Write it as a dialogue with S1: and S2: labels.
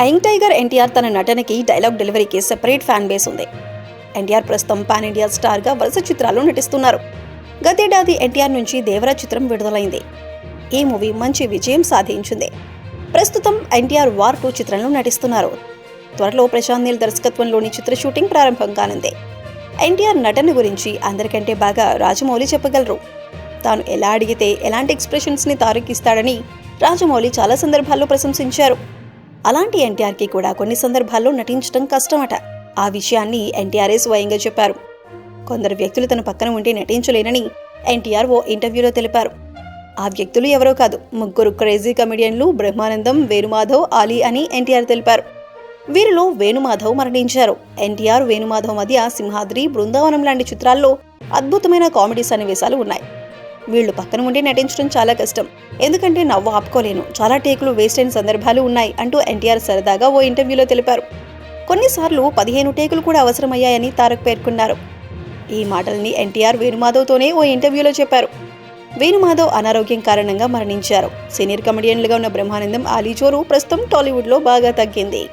S1: Young tiger NTR తన నటనకి dialogue డెలివరీకి సెపరేట్ ఫ్యాన్ బేస్ ఉంది. ఎన్టీఆర్ ప్రస్తుతం పాన్ ఇండియా స్టార్గా వరుస చిత్రాల్లో నటిస్తున్నారు. గతేడాది ఎన్టీఆర్ నుంచి దేవరా చిత్రం విడుదలైంది. ఈ మూవీ మంచి విజయం సాధించింది. ప్రస్తుతం ఎన్టీఆర్ వార్ టూ చిత్రంలో నటిస్తున్నారు. త్వరలో ప్రశాంత్ నీల్ దర్శకత్వంలోని చిత్ర షూటింగ్ ప్రారంభం కానుంది. ఎన్టీఆర్ నటన గురించి అందరికంటే బాగా రాజమౌళి చెప్పగలరు. తాను ఎలా అడిగితే ఎలాంటి ఎక్స్ప్రెషన్స్ని తారకిస్తాడని రాజమౌళి చాలా సందర్భాల్లో ప్రశంసించారు. అలాంటి ఎన్టీఆర్కి కూడా కొన్ని సందర్భాల్లో నటించడం కష్టమట. ఆ విషయాన్ని ఎన్టీఆర్ఏ స్వయంగా చెప్పారు. కొందరు వ్యక్తులు తన పక్కన ఉంటే నటించలేనని ఎన్టీఆర్ ఓ ఇంటర్వ్యూలో తెలిపారు. ఆ వ్యక్తులు ఎవరో కాదు ముగ్గురు క్రేజీ కమెడియన్లు బ్రహ్మానందం వేణుమాధవ్ ఆలీ అని ఎన్టీఆర్ తెలిపారు. వీరిలో వేణుమాధవ్ మరణించారు. ఎన్టీఆర్ వేణుమాధవ్ మధ్య సింహాద్రి బృందావనం లాంటి చిత్రాల్లో అద్భుతమైన కామెడీ సన్నివేశాలు ఉన్నాయి. వీళ్ళు పక్కన ఉండి నటించడం చాలా కష్టం. ఎందుకంటే నవ్వు ఆపుకోలేను. చాలా టేకులు వేస్ట్ అయిన సందర్భాలు ఉన్నాయి అంటూ ఎన్టీఆర్ సరదాగా ఓ ఇంటర్వ్యూలో తెలిపారు. కొన్నిసార్లు పదిహేను టేకులు కూడా అవసరమయ్యాయని తారక్ పేర్కొన్నారు. ఈ మాటల్ని ఎన్టీఆర్ వేణుమాధవ్తోనే ఓ ఇంటర్వ్యూలో చెప్పారు. వేణుమాధవ్ అనారోగ్యం కారణంగా మరణించారు. సీనియర్ కమెడియన్లుగా ఉన్న బ్రహ్మానందం ఆలీచోరు ప్రస్తుతం టాలీవుడ్లో బాగా తగ్గింది.